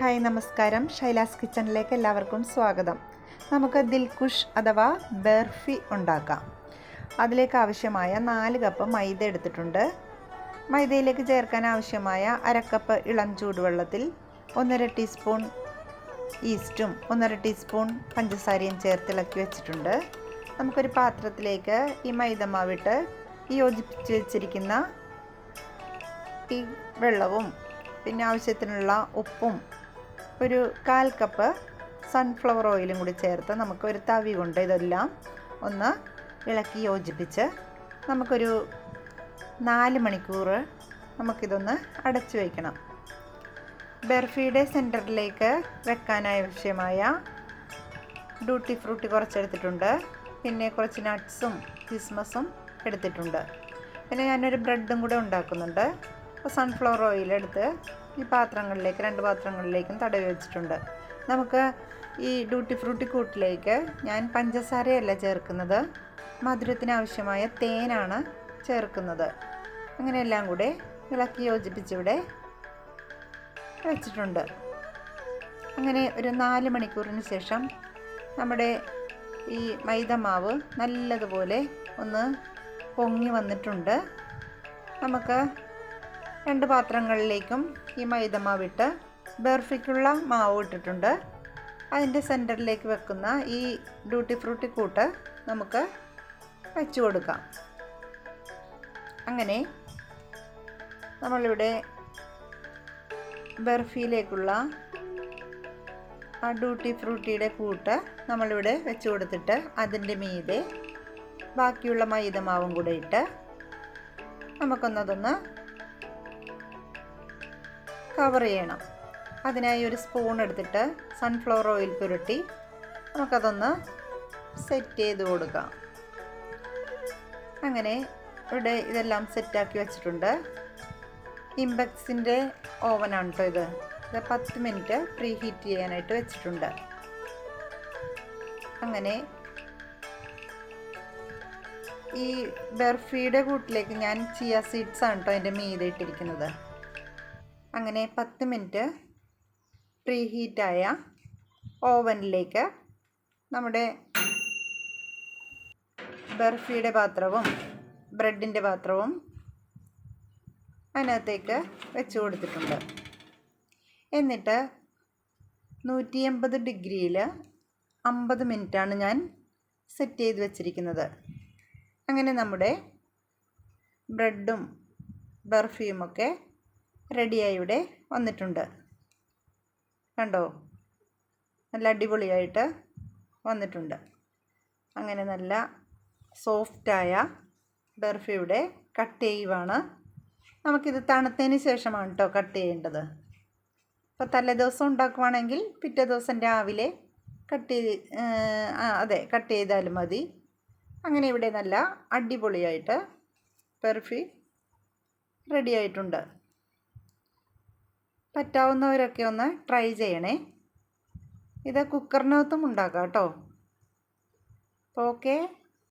Hi നമസ്കാരം. ഷൈലാസ് കിച്ചണിലേക്ക് എല്ലാവർക്കും സ്വാഗതം. നമുക്ക് ദിൽകുഷ് അഥവാ ബർഫി ഉണ്ടാക്കാം. അതിലേക്ക് ആവശ്യമായ നാല് കപ്പ് മൈദ എടുത്തിട്ടുണ്ട്. മൈദയിലേക്ക് ചേർക്കാൻ ആവശ്യമായ അരക്കപ്പ് ഇളം ചൂടുവെള്ളത്തിൽ ഒന്നര ടീസ്പൂൺ ഈസ്റ്റും ഒന്നര ടീസ്പൂൺ പഞ്ചസാരയും ചേർത്ത് ഇളക്കി വെച്ചിട്ടുണ്ട്. നമുക്കൊരു പാത്രത്തിലേക്ക് ഈ മൈദമാവിട്ട് ഈ യോജിപ്പിച്ച് വെച്ചിരിക്കുന്ന ഈ വെള്ളവും പിന്നെ ആവശ്യത്തിനുള്ള ഉപ്പും ഒരു കാൽ കപ്പ് സൺഫ്ലവർ ഓയിലും കൂടി ചേർത്ത് നമുക്കൊരു തവി കൊണ്ട് ഇതെല്ലാം ഒന്ന് ഇളക്കി യോജിപ്പിച്ച് നമുക്കൊരു നാല് മണിക്കൂർ നമുക്കിതൊന്ന് അടച്ചു വയ്ക്കണം. ബർഫിയുടെ സെന്ററിലേക്ക് വെക്കാനാവശ്യമായ ഡ്യൂട്ടി ഫ്രൂട്ടി കുറച്ചെടുത്തിട്ടുണ്ട്. പിന്നെ കുറച്ച് നട്ട്സും കിസ്മസും എടുത്തിട്ടുണ്ട്. പിന്നെ ഞാനൊരു ബ്രെഡും കൂടെ ഉണ്ടാക്കുന്നുണ്ട്. സൺഫ്ലവർ ഓയിൽ എടുത്ത് ഈ പാത്രങ്ങളിലേക്ക് രണ്ട് പാത്രങ്ങളിലേക്കും തടവി വെച്ചിട്ടുണ്ട്. നമുക്ക് ഈ ഡ്യൂട്ടി ഫ്രൂട്ടി കൂട്ടിലേക്ക് ഞാൻ പഞ്ചസാരയല്ല ചേർക്കുന്നത്. മധുരത്തിന് ആവശ്യമായ തേനാണ് ചേർക്കുന്നത്. അങ്ങനെ എല്ലാം കൂടെ ഇളക്കി യോജിപ്പിച്ചിവിടെ വെച്ചിട്ടുണ്ട്. അങ്ങനെ ഒരു നാല് മണിക്കൂറിന് ശേഷം നമ്മുടെ ഈ മൈദ മാവ് നല്ലതുപോലെ ഒന്ന് പൊങ്ങി വന്നിട്ടുണ്ട്. നമുക്ക് രണ്ട് പാത്രങ്ങളിലേക്കും ഈ മൈദമാവിട്ട് ബർഫിക്കുള്ള മാവ് ഇട്ടിട്ടുണ്ട്. അതിന്റെ സെന്ററിലേക്ക് വെക്കുന്ന ഈ ഡ്യൂട്ടി ഫ്രൂട്ടി കൂട്ട് നമുക്ക് വെച്ച് കൊടുക്കാം. അങ്ങനെ നമ്മളിവിടെ ബർഫിയിലേക്കുള്ള ആ ഡ്യൂട്ടി ഫ്രൂട്ടിയുടെ കൂട്ട് നമ്മളിവിടെ വെച്ച് കൊടുത്തിട്ട് അതിന്റെ മീതെ ബാക്കിയുള്ള മൈദമാവും കൂടെ ഇട്ട് നമുക്കൊന്നതൊന്ന് കവർ ചെയ്യണം. അതിനായി ഒരു സ്പൂൺ എടുത്തിട്ട് സൺഫ്ലവർ ഓയിൽ പുരട്ടി നമുക്കതൊന്ന് സെറ്റ് ചെയ്ത് കൊടുക്കാം. അങ്ങനെ ഇവിടെ ഇതെല്ലാം സെറ്റാക്കി വെച്ചിട്ടുണ്ട്. ഇമ്പക്സിന്റെ ഓവനാണ് കേട്ടോ ഇത്. ഇത് പത്ത് മിനിറ്റ് പ്രീ ഹീറ്റ് ചെയ്യാനായിട്ട് വെച്ചിട്ടുണ്ട്. അങ്ങനെ ഈ ബർഫിയുടെ കൂട്ടിലേക്ക് ഞാൻ ചിയ സീഡ്സ് ആണ് കേട്ടോ അതിന്റെ മീതെ ഇട്ടിരിക്കുന്നത്. അങ്ങനെ പത്ത് മിനിറ്റ് പ്രീ ഹീറ്റായ ഓവനിലേക്ക് നമ്മുടെ ബർഫിയുടെ പാത്രവും ബ്രെഡിന്റെ പാത്രവും അതിനകത്തേക്ക് വെച്ച് കൊടുത്തിട്ടുണ്ട്. എന്നിട്ട് നൂറ്റി എൺപത് ഡിഗ്രിയിൽ അമ്പത് മിനിറ്റാണ് ഞാൻ സെറ്റ് ചെയ്ത് വെച്ചിരിക്കുന്നത്. അങ്ങനെ നമ്മുടെ ബ്രെഡും ബർഫിയുമൊക്കെ റെഡിയായി ഇവിടെ വന്നിട്ടുണ്ട്. കണ്ടോ? നല്ല അടിപൊളിയായിട്ട് വന്നിട്ടുണ്ട്. അങ്ങനെ നല്ല സോഫ്റ്റായ ബർഫിയുടെ കട്ട് ചെയ്യുവാണ് നമുക്കിത് തണുത്തതിന് ശേഷമാണ് കേട്ടോ കട്ട് ചെയ്യേണ്ടത്. ഇപ്പോൾ തലേദിവസം ഉണ്ടാക്കുവാണെങ്കിൽ പിറ്റേ ദിവസം രാവിലെ കട്ട് ചെയ്ത് അതെ കട്ട് ചെയ്താലും മതി. അങ്ങനെ ഇവിടെ നല്ല അടിപൊളിയായിട്ട് ബർഫി റെഡി ആയിട്ടുണ്ട് പറ്റാവുന്നവരൊക്കെ ഒന്ന് ട്രൈ ചെയ്യണേ. ഇത് കുക്കറിനകത്തും ഉണ്ടാക്കാം കേട്ടോ. ഓക്കെ